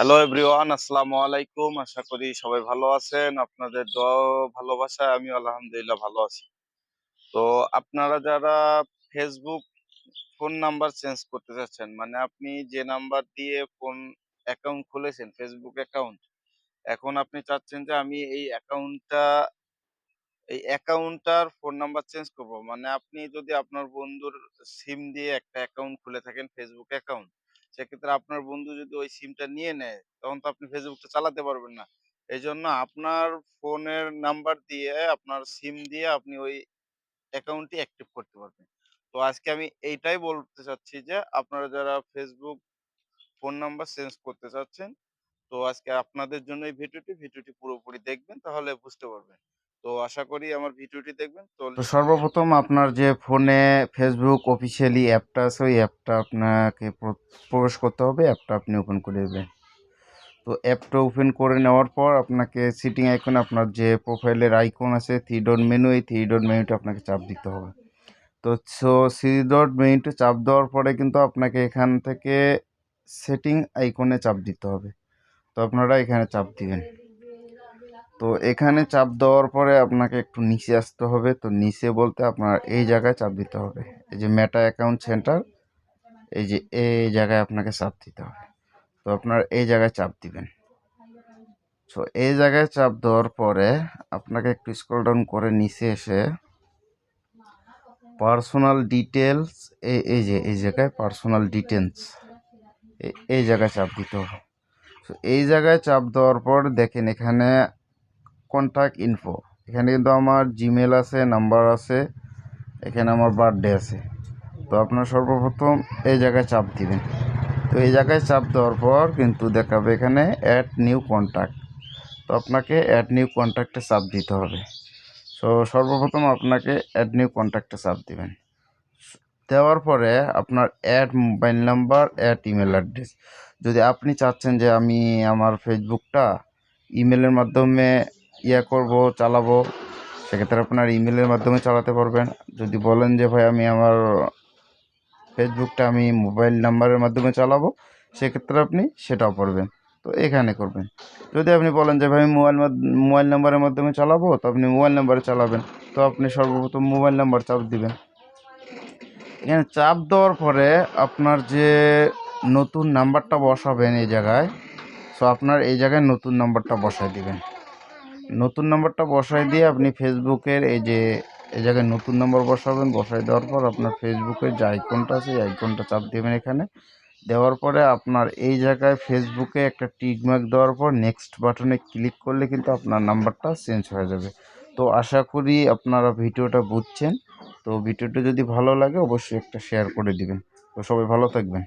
Hello everyone আসসালামু আলাইকুম আশা করি সবাই ভালো আছেন আপনাদের দোয়া ভালোবাসায় আমি আলহামদুলিল্লাহ ভালো আছি তো আপনারা যারা ফেসবুক ফোন নাম্বার চেঞ্জ করতে চাচ্ছেন মানে আপনি যে নাম্বার দিয়ে ফোন অ্যাকাউন্ট খুলেছেন ফেসবুক অ্যাকাউন্ট এখন আপনি চাচ্ছেন যে আমি এই অ্যাকাউন্টটা এই অ্যাকাউন্টটার ফোন নাম্বার চেঞ্জ করব মানে আপনি যদি আপনার বন্ধুর সিম দিয়ে একটা অ্যাকাউন্ট খুলে থাকেন ফেসবুক অ্যাকাউন্ট সেক্ষেত্রে আপনার বন্ধু যদি ওই সিমটা নিয়ে নেয়, তখন তো আপনি ফেসবুকটা চালাতে পারবেন না। এই জন্য আপনার ফোনের নাম্বার দিয়ে, আপনার সিম দিয়ে আপনি ওই অ্যাকাউন্টটি অ্যাক্টিভ করতে পারবেন। তো আজকে আমি এইটাই বলতে চাচ্ছি যে, আপনারা যারা ফেসবুক ফোন নাম্বার চেঞ্জ করতে চাচ্ছেন, তো আজকে আপনাদের জন্য এই ভিডিওটি ভিডিওটি পুরোপুরি দেখবেন, তাহলে বুঝতে পারবেন। তো আশা করি আমার ভিডিওটি দেখবেন। তো সর্বপ্রথম আপনার যে ফোনে ফেসবুক অফিসিয়ালি অ্যাপটা আছে ওই অ্যাপটা আপনাকে প্রবেশ করতে হবে। অ্যাপটা আপনি ওপেন করে দেবেন। তো অ্যাপটা ওপেন করে নেওয়ার পর আপনাকে সিটিং আইকন আপনার যে প্রোফাইলের আইকন আছে থ্রি ডট মেনু এই থ্রি ডট মেনুটা আপনাকে চাপ দিতে হবে। তো সো থ্রি ডট মেনুতে চাপ দেওয়ার পরে কিন্তু আপনাকে এখান থেকে সেটিং আইকনে চাপ দিতে হবে। তো আপনারা এখানে চাপ দিবেন। তো এখানে চাপ দেওয়ার পরে আপনাকে একটু নিচে আসতে হবে। তো নিচে বলতে আপনার এই জায়গায় চাপ দিতে হবে। এই যে মেটা অ্যাকাউন্ট সেন্টার এই যে এই জায়গায় আপনাকে চাপ দিতে হবে। তো আপনার এই জায়গায় চাপ দিবেন। সো এই জায়গায় চাপ দেওয়ার পরে আপনাকে একটু স্ক্রল ডাউন করে নিচে এসে পার্সোনাল ডিটেলস এই এই যে, এই জায়গায় পার্সোনাল ডিটেলস এই জায়গায় চাপ দিতে হবে। তো এই জায়গায় চাপ দেওয়ার পর দেখেন এখানে কন্ট্যাক্ট ইনফো এখানে কিন্তু আমার জিমেল আছে নাম্বার আছে, এখানে আমার বার্থডে আছে। তো আপনার সর্বপ্রথম এই জায়গায় চাপ দিবেন। তো এই জায়গায় চাপ দেওয়ার পর কিন্তু দেখাবে এখানে অ্যাড নিউ কন্ট্যাক্ট তো আপনাকে অ্যাড নিউ কন্ট্যাক্টে চাপ দিতে হবে। সো সর্বপ্রথম আপনাকে অ্যাড নিউ কন্ট্যাক্টে চাপ দিবেন। দেওয়ার পরে আপনার add mobile number add email address যদি আপনি চাচ্ছেন যে আমি আমার ফেসবুকটা ইমেলের মাধ্যমে ইয়ে করব, চালাবো। সেক্ষেত্রে আপনার ইমেলের মাধ্যমে চালাতে পারবেন। যদি বলেন যে, ভাই, আমি আমার ফেসবুকটা আমি মোবাইল নাম্বারের মাধ্যমে চালাবো, সেক্ষেত্রে আপনি সেটাও পারবেন। তো এখানে করবেন। যদি আপনি বলেন যে, ভাই মোবাইল মোবাইল নাম্বারের মাধ্যমে চালাবো, তো আপনি মোবাইল নাম্বারে চালাবেন। তো আপনি সর্বপ্রথম মোবাইল নাম্বার চাপ দিবেন। এখানে চাপ দেওয়ার পরে আপনার যে নতুন নাম্বারটা বসাবেন এই জায়গায় সো আপনার এই জায়গায় নতুন নাম্বারটা বসায় দিবেন। নতুন নাম্বারটা বসায় দিয়ে আপনি ফেসবুকের এই যে, এই জায়গায় নতুন নাম্বার বসাবেন, বসায় দেওয়ার পর আপনার ফেসবুকের যে আইকনটা আছে, এই আইকনটা চাপ দেবেন এখানে। দেওয়ার পরে আপনার এই জায়গায় ফেসবুকে একটা টিকমার্ক দেওয়ার পর নেক্সট বাটনে ক্লিক করলে কিন্তু আপনার নাম্বারটা চেঞ্জ হয়ে যাবে। তো আশা করি আপনারা ভিডিওটা বুঝছেন। তো ভিডিওটা যদি ভালো লাগে, অবশ্যই একটা শেয়ার করে দিবেন। তো সবাই ভালো থাকবেন।